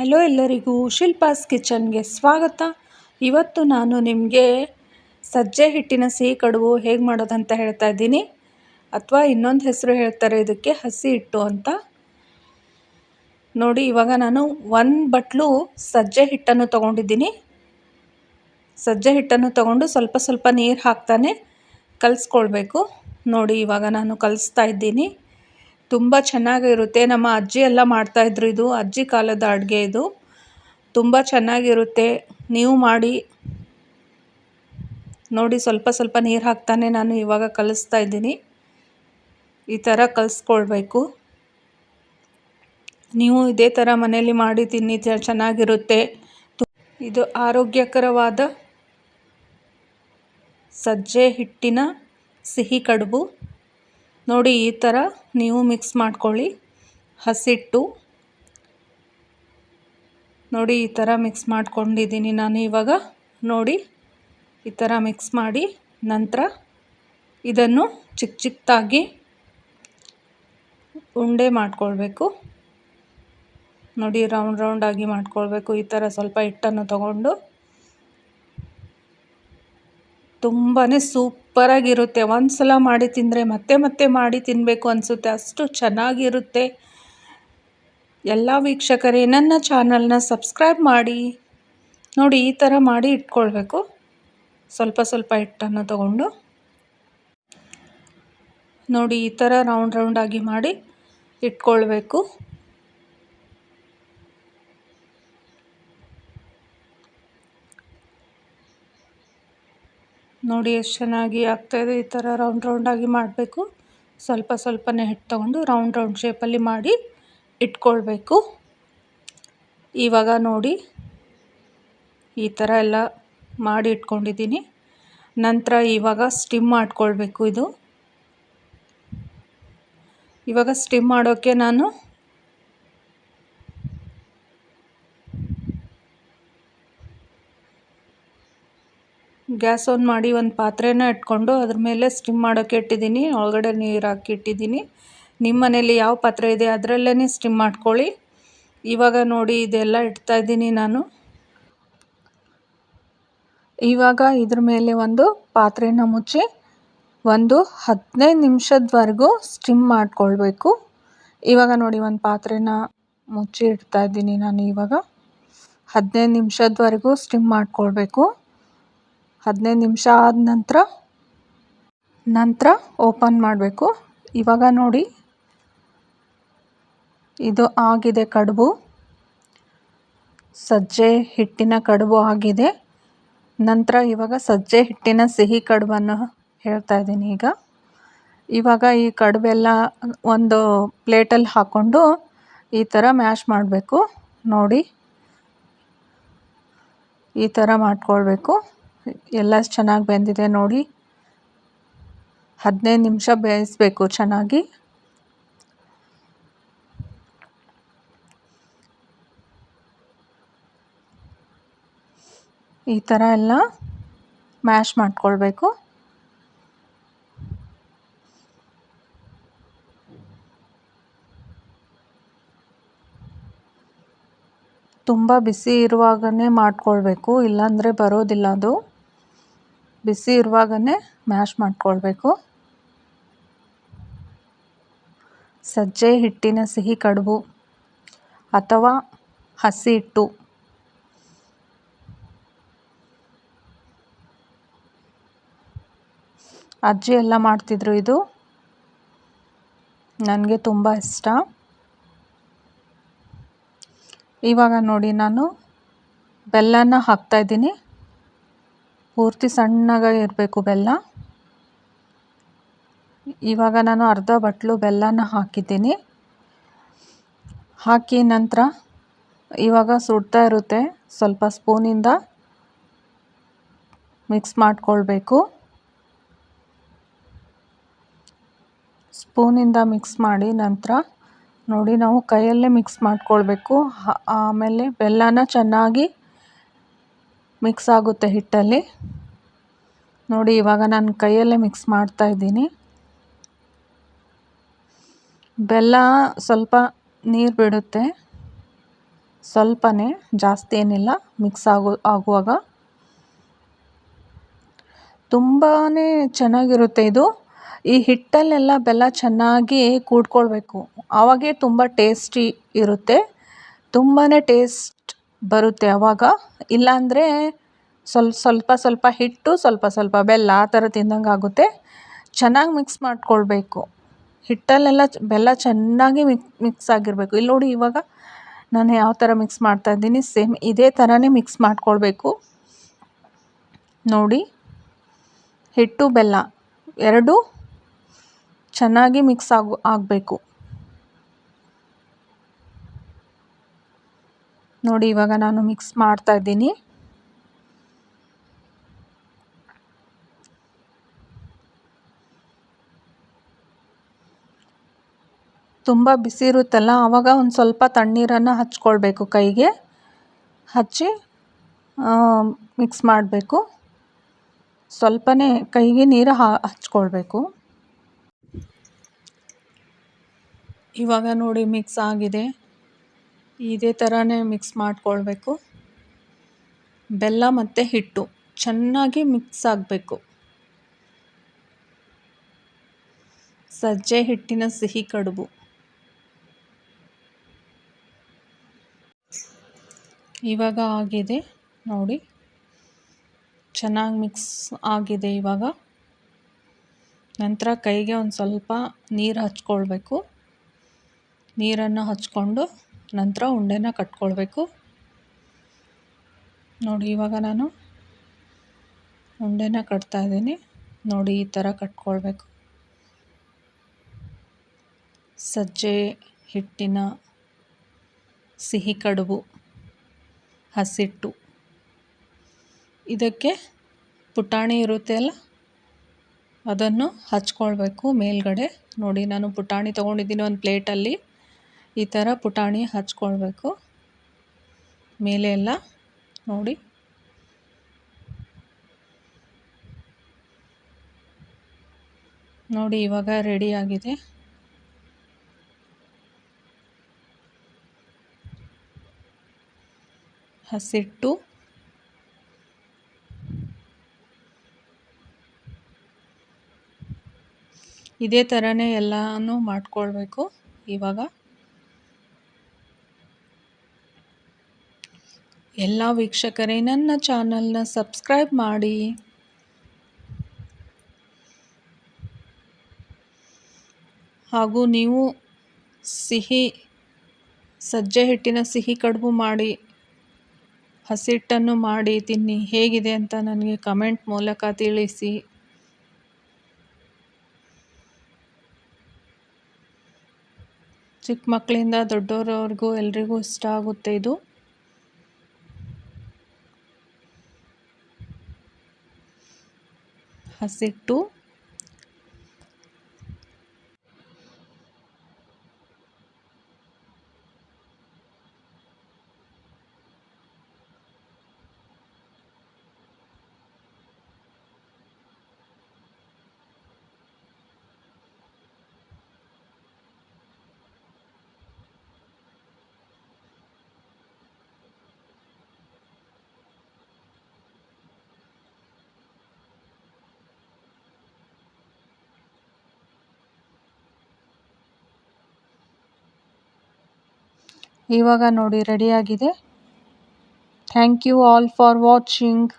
Hello ಎಲ್ಲರಿಗೂ ಶಿಲ್ಪಾಸ್ ಕಿಚನ್ಗೆ ಸ್ವಾಗತ. ಇವತ್ತು ನಾನು ನಿಮಗೆ ಸಜ್ಜೆ ಹಿಟ್ಟಿನ ಸಿಹಿ ಕಡುಬು ಹೇಗೆ ಮಾಡೋದಂತ ಹೇಳ್ತಾ ಇದ್ದೀನಿ. ಅಥವಾ ಇನ್ನೊಂದು ಹೆಸರು ಹೇಳ್ತಾರೆ ಇದಕ್ಕೆ ಹಸಿ ಹಿಟ್ಟು ಅಂತ. ನೋಡಿ, ಇವಾಗ ನಾನು ಒಂದು ಬಟ್ಲು ಸಜ್ಜೆ ಹಿಟ್ಟನ್ನು ತೊಗೊಂಡಿದ್ದೀನಿ. ಸಜ್ಜೆ ಹಿಟ್ಟನ್ನು ತೊಗೊಂಡು ಸ್ವಲ್ಪ ಸ್ವಲ್ಪ ನೀರು ಹಾಕ್ತಾನೆ ಕಲಿಸ್ಕೊಳ್ಬೇಕು. ನೋಡಿ, ಇವಾಗ ನಾನು ಕಲಿಸ್ತಾ ಇದ್ದೀನಿ. ತುಂಬ ಚೆನ್ನಾಗಿರುತ್ತೆ. ನಮ್ಮ ಅಜ್ಜಿ ಎಲ್ಲ ಮಾಡ್ತಾಯಿದ್ರು ಇದು, ಅಜ್ಜಿ ಕಾಲದ ಅಡುಗೆ ಇದು. ತುಂಬ ಚೆನ್ನಾಗಿರುತ್ತೆ. ನೀವು ಮಾಡಿ. ನೋಡಿ, ಸ್ವಲ್ಪ ಸ್ವಲ್ಪ ನೀರು ಹಾಕ್ತಾನೆ ನಾನು ಇವಾಗ ಕಲಿಸ್ತಾ ಇದ್ದೀನಿ. ಈ ಥರ ಕಲಿಸ್ಕೊಳ್ಬೇಕು. ನೀವು ಇದೇ ಥರ ಮನೆಯಲ್ಲಿ ಮಾಡಿ ತಿನ್ನಿ ಚೆನ್ನಾಗಿರುತ್ತೆ. ಇದು ಆರೋಗ್ಯಕರವಾದ ಸಜ್ಜೆ ಹಿಟ್ಟಿನ ಸಿಹಿ ಕಡುಬು. ನೋಡಿ, ಈ ಥರ ನೀವು ಮಿಕ್ಸ್ ಮಾಡ್ಕೊಳ್ಳಿ. ಹಸಿಟ್ಟು. ನೋಡಿ, ಈ ಥರ ಮಿಕ್ಸ್ ಮಾಡ್ಕೊಂಡಿದ್ದೀನಿ ನಾನು ಇವಾಗ. ನೋಡಿ, ಈ ಥರ ಮಿಕ್ಸ್ ಮಾಡಿ ನಂತರ ಇದನ್ನು ಚಿಕ್ಕ ಚಿಕ್ಕದಾಗಿ ಉಂಡೆ ಮಾಡ್ಕೊಳ್ಬೇಕು. ನೋಡಿ ರೌಂಡ್ ರೌಂಡಾಗಿ ಮಾಡ್ಕೊಳ್ಬೇಕು. ಈ ಥರ ಸ್ವಲ್ಪ ಹಿಟ್ಟನ್ನು ತಗೊಂಡು. ತುಂಬಾ ಸೂಪರಾಗಿರುತ್ತೆ. ಒಂದು ಸಲ ಮಾಡಿ ತಿಂದರೆ ಮತ್ತೆ ಮತ್ತೆ ಮಾಡಿ ತಿನ್ನಬೇಕು ಅನಿಸುತ್ತೆ. ಅಷ್ಟು ಚೆನ್ನಾಗಿರುತ್ತೆ. ಎಲ್ಲ ವೀಕ್ಷಕರೇ, ನನ್ನ ಚಾನಲ್ನ ಸಬ್ಸ್ಕ್ರೈಬ್ ಮಾಡಿ. ನೋಡಿ, ಈ ಥರ ಮಾಡಿ ಇಟ್ಕೊಳ್ಬೇಕು. ಸ್ವಲ್ಪ ಸ್ವಲ್ಪ ಹಿಟ್ಟನ್ನು ತಗೊಂಡು. ನೋಡಿ, ಈ ಥರ ರೌಂಡ್ ರೌಂಡಾಗಿ ಮಾಡಿ ಇಟ್ಕೊಳ್ಬೇಕು. ನೋಡಿ ಎಷ್ಟು ಚೆನ್ನಾಗಿ ಆಗ್ತಾಯಿದೆ ಈ ಥರ ರೌಂಡ್ ರೌಂಡಾಗಿ ಮಾಡಬೇಕು. ಸ್ವಲ್ಪ ಸ್ವಲ್ಪನೇ ಹಿಟ್ಟು ತೊಗೊಂಡು ರೌಂಡ್ ರೌಂಡ್ ಶೇಪಲ್ಲಿ ಮಾಡಿ ಇಟ್ಕೊಳ್ಬೇಕು. ಇವಾಗ ನೋಡಿ ಈ ಥರ ಎಲ್ಲ ಮಾಡಿ ಇಟ್ಕೊಂಡಿದ್ದೀನಿ. ನಂತರ ಇವಾಗ ಸ್ಟಿಮ್ ಮಾಡಿಕೊಳ್ಬೇಕು ಇದು. ಇವಾಗ ಸ್ಟಿಮ್ ಮಾಡೋಕ್ಕೆ ನಾನು ಗ್ಯಾಸ್ ಆನ್ ಮಾಡಿ ಒಂದು ಪಾತ್ರೆನ ಇಟ್ಕೊಂಡು ಅದ್ರ ಮೇಲೆ ಸ್ಟಿಮ್ ಮಾಡೋಕ್ಕೆ ಇಟ್ಟಿದ್ದೀನಿ. ಒಳಗಡೆ ನೀರು ಹಾಕಿ ಇಟ್ಟಿದ್ದೀನಿ. ನಿಮ್ಮ ಮನೇಲಿ ಯಾವ ಪಾತ್ರೆ ಇದೆ ಅದರಲ್ಲೇ ಸ್ಟಿಮ್ ಮಾಡ್ಕೊಳ್ಳಿ. ಇವಾಗ ನೋಡಿ ಇದೆಲ್ಲ ಇಡ್ತಾ ಇದ್ದೀನಿ ನಾನು. ಇವಾಗ ಇದ್ರ ಮೇಲೆ ಒಂದು ಪಾತ್ರೆನ ಮುಚ್ಚಿ ಒಂದು ಹದಿನೈದು ನಿಮಿಷದವರೆಗೂ ಸ್ಟಿಮ್ ಮಾಡ್ಕೊಳ್ಬೇಕು. ಇವಾಗ ನೋಡಿ ಒಂದು ಪಾತ್ರೆನ ಮುಚ್ಚಿ ಇಡ್ತಾ ಇದ್ದೀನಿ ನಾನು ಇವಾಗ. ಹದಿನೈದು ನಿಮಿಷದವರೆಗೂ ಸ್ಟಿಮ್ ಮಾಡ್ಕೊಳ್ಬೇಕು. ಹದಿನೈದು ನಿಮಿಷ ಆದ ನಂತರ ನಂತರ ಓಪನ್ ಮಾಡಬೇಕು. ಇವಾಗ ನೋಡಿ. ಇದು ಆಗಿದೆ, ಕಡುಬು. ಸಜ್ಜೆ ಹಿಟ್ಟಿನ ಕಡುಬು ಆಗಿದೆ. ನಂತರ ಇವಾಗ ಸಜ್ಜೆ ಹಿಟ್ಟಿನ ಸಿಹಿ ಕಡುಬನ್ನು ಹೇಳ್ತಾ ಇದ್ದೀನಿ ಈಗ. ಇವಾಗ ಈ ಕಡುಬೆಲ್ಲ ಒಂದು ಪ್ಲೇಟಲ್ಲಿ ಹಾಕ್ಕೊಂಡು ಈ ಥರ ಮ್ಯಾಶ್ ಮಾಡಬೇಕು. ನೋಡಿ. ಈ ಥರ ಮಾಡ್ಕೊಳ್ಬೇಕು. ಎಲ್ಲ ಚೆನ್ನಾಗಿ ಬೆಂದಿದೆ ನೋಡಿ. ಹದಿನೈದು ನಿಮಿಷ ಬೇಯಿಸ್ಬೇಕು ಚೆನ್ನಾಗಿ. ಈ ಥರ ಎಲ್ಲ ಮ್ಯಾಶ್ ಮಾಡ್ಕೊಳ್ಬೇಕು. ತುಂಬ ಬಿಸಿ ಇರುವಾಗಲೇ ಮಾಡಿಕೊಳ್ಬೇಕು, ಇಲ್ಲಾಂದರೆ ಬರೋದಿಲ್ಲ ಅದು. ಬಿಸಿ ಇರುವಾಗಲೇ ಮ್ಯಾಶ್ ಮಾಡಿಕೊಳ್ಬೇಕು. ಸಜ್ಜೆ, ಹಿಟ್ಟಿನ ಸಿಹಿ, ಕಡುಬು ಅಥವಾ ಹಸಿ ಹಿಟ್ಟು. ಅಜ್ಜಿ ಎಲ್ಲ ಮಾಡ್ತಿದ್ರು ಇದು. ನನಗೆ ತುಂಬ ಇಷ್ಟ. ಇವಾಗ ನೋಡಿ ನಾನು ಬೆಲ್ಲನ ಹಾಕ್ತಾಯಿದ್ದೀನಿ ಪೂರ್ತಿ ಸಣ್ಣಗೆ ಇರಬೇಕು ಬೆಲ್ಲ. ಇವಾಗ ನಾನು ಅರ್ಧ ಬಟ್ಲು ಬೆಲ್ಲನ ಹಾಕಿದ್ದೀನಿ. ಹಾಕಿ ನಂತರ ಇವಾಗ ಸುಡ್ತಾ ಇರುತ್ತೆ. ಸ್ವಲ್ಪ ಸ್ಪೂನಿಂದ ಮಿಕ್ಸ್ ಮಾಡಿಕೊಳ್ಬೇಕು. ಸ್ಪೂನಿಂದ ಮಿಕ್ಸ್ ಮಾಡಿ ನಂತರ ನೋಡಿ ನಾವು ಕೈಯಲ್ಲೇ ಮಿಕ್ಸ್ ಮಾಡಿಕೊಳ್ಬೇಕು. ಆಮೇಲೆ ಬೆಲ್ಲನ ಚೆನ್ನಾಗಿ ಮಿಕ್ಸ್ ಆಗುತ್ತೆ ಹಿಟ್ಟಲ್ಲಿ. ನೋಡಿ, ಇವಾಗ ನಾನು ಕೈಯಲ್ಲೇ ಮಿಕ್ಸ್ ಮಾಡ್ತಾ ಇದ್ದೀನಿ. ಬೆಲ್ಲ ಸ್ವಲ್ಪ ನೀರು ಬಿಡುತ್ತೆ. ಸ್ವಲ್ಪನೇ, ಜಾಸ್ತಿ ಏನಿಲ್ಲ, ಮಿಕ್ಸ್ ಆಗೋ, ಆಗುವಾಗ. ತುಂಬಾ ಚೆನ್ನಾಗಿರುತ್ತೆ ಇದು. ಈ ಹಿಟ್ಟಲ್ಲೆಲ್ಲ ಬೆಲ್ಲ ಚೆನ್ನಾಗಿ ಕೂಡ್ಕೊಳ್ಬೇಕು. ಆವಾಗೇ ತುಂಬ ಟೇಸ್ಟಿ ಇರುತ್ತೆ. ತುಂಬಾ ಟೇಸ್ಟ್ ಬರುತ್ತೆ ಆವಾಗ ಇಲ್ಲಾಂದರೆ ಸ್ವಲ್ಪ ಸ್ವಲ್ಪ ಸ್ವಲ್ಪ ಹಿಟ್ಟು, ಸ್ವಲ್ಪ ಸ್ವಲ್ಪ ಬೆಲ್ಲ ಆ ಥರ ತಿಂದಂಗೆ ಆಗುತ್ತೆ. ಚೆನ್ನಾಗಿ ಮಿಕ್ಸ್ ಮಾಡಿಕೊಳ್ಬೇಕು. ಹಿಟ್ಟಲ್ಲೆಲ್ಲ ಬೆಲ್ಲ ಚೆನ್ನಾಗಿ ಮಿಕ್ ಮಿಕ್ಸ್ ಆಗಿರಬೇಕು. ಇಲ್ಲಿ ನೋಡಿ ಇವಾಗ ನಾನು ಯಾವ ಥರ ಮಿಕ್ಸ್ ಮಾಡ್ತಾ ಇದ್ದೀನಿ. ಸೇಮ್ ಇದೇ ಥರನೇ ಮಿಕ್ಸ್ ಮಾಡಿಕೊಳ್ಬೇಕು. ನೋಡಿ. ಹಿಟ್ಟು, ಬೆಲ್ಲ ಎರಡು ಚೆನ್ನಾಗಿ ಮಿಕ್ಸ್ ಆಗು, ಆಗಬೇಕು. ನೋಡಿ, ಇವಾಗ ನಾನು ಮಿಕ್ಸ್ ಮಾಡ್ತಾ ಇದ್ದೀನಿ. ತುಂಬ ಬಿಸಿ ಇರುತ್ತಲ್ಲ ಆವಾಗ ಒಂದು ಸ್ವಲ್ಪ ತಣ್ಣೀರನ್ನು ಹಚ್ಕೊಳ್ಬೇಕು ಕೈಗೆ. ಹಚ್ಚಿ ಮಿಕ್ಸ್ ಮಾಡಬೇಕು. ಸ್ವಲ್ಪನೇ ಕೈಗೆ ನೀರು ಹಚ್ಕೊಳ್ಬೇಕು. ಇವಾಗ ನೋಡಿ ಮಿಕ್ಸ್ ಆಗಿದೆ. ಇದೇ ಥರನೇ ಮಿಕ್ಸ್ ಮಾಡಿಕೊಳ್ಬೇಕು. ಬೆಲ್ಲ ಮತ್ತು ಹಿಟ್ಟು ಚೆನ್ನಾಗಿ ಮಿಕ್ಸ್ ಆಗಬೇಕು. ಸಜ್ಜೆ ಹಿಟ್ಟಿನ ಸಿಹಿ ಕಡುಬು. ಇವಾಗ ಆಗಿದೆ ನೋಡಿ. ಚೆನ್ನಾಗಿ ಮಿಕ್ಸ್ ಆಗಿದೆ ಇವಾಗ. ನಂತರ ಕೈಗೆ ಒಂದು ಸ್ವಲ್ಪ ನೀರು ಹಚ್ಕೊಳ್ಬೇಕು. ನೀರನ್ನು ಹಚ್ಕೊಂಡು ನಂತರ ಉಂಡೆನ ಕಟ್ಕೊಳ್ಬೇಕು. ನೋಡಿ, ಇವಾಗ ನಾನು ಉಂಡೆನ ಕಟ್ತಾ ಇದ್ದೀನಿ. ನೋಡಿ, ಈ ಥರ ಕಟ್ಕೊಳ್ಬೇಕು. ಸಜ್ಜೆ ಹಿಟ್ಟಿನ ಸಿಹಿ ಕಡುಬು ಹಸಿಟ್ಟು. ಇದಕ್ಕೆ ಪುಟಾಣಿ ಇರುತ್ತೆ ಅಲ್ಲ? ಅದನ್ನು ಹಚ್ಕೊಳ್ಬೇಕು ಮೇಲ್ಗಡೆ. ನೋಡಿ, ನಾನು ಪುಟಾಣಿ ತೊಗೊಂಡಿದ್ದೀನಿ ಒಂದು ಪ್ಲೇಟಲ್ಲಿ. ಈ ಥರ ಪುಟಾಣಿ ಹಚ್ಕೊಳ್ಬೇಕು. ಮೇಲೆ ಎಲ್ಲ ನೋಡಿ. ನೋಡಿ, ಇವಾಗ ರೆಡಿಯಾಗಿದೆ ಹಸಿಟ್ಟು. ಇದೇ ಥರನೇ ಎಲ್ಲನೂ ಮಾಡ್ಕೊಳ್ಬೇಕು ಇವಾಗ. ಎಲ್ಲ ವೀಕ್ಷಕರೇ, ನನ್ನ ಚಾನಲ್ನ ಸಬ್ಸ್ಕ್ರೈಬ್ ಮಾಡಿ. ಹಾಗೂ ನೀವು ಸಿಹಿ, ಸಜ್ಜೆ ಹಿಟ್ಟಿನ ಸಿಹಿ ಕಡುಬು ಮಾಡಿ ಹಸಿಟ್ಟನ್ನು ಮಾಡಿ ತಿನ್ನಿ. ಹೇಗಿದೆ ಅಂತ ನನಗೆ ಕಮೆಂಟ್ ಮೂಲಕ ತಿಳಿಸಿ. ಚಿಕ್ಕ ಮಕ್ಕಳಿಂದ ದೊಡ್ಡವರವ್ರಿಗೂ ಎಲ್ರಿಗೂ ಇಷ್ಟ ಆಗುತ್ತೆ ಇದು. ಹಸಿಟ್ಟು ಇವಾಗ ನೋಡಿ ರೆಡಿ ಆಗಿದೆ. Thank you all for watching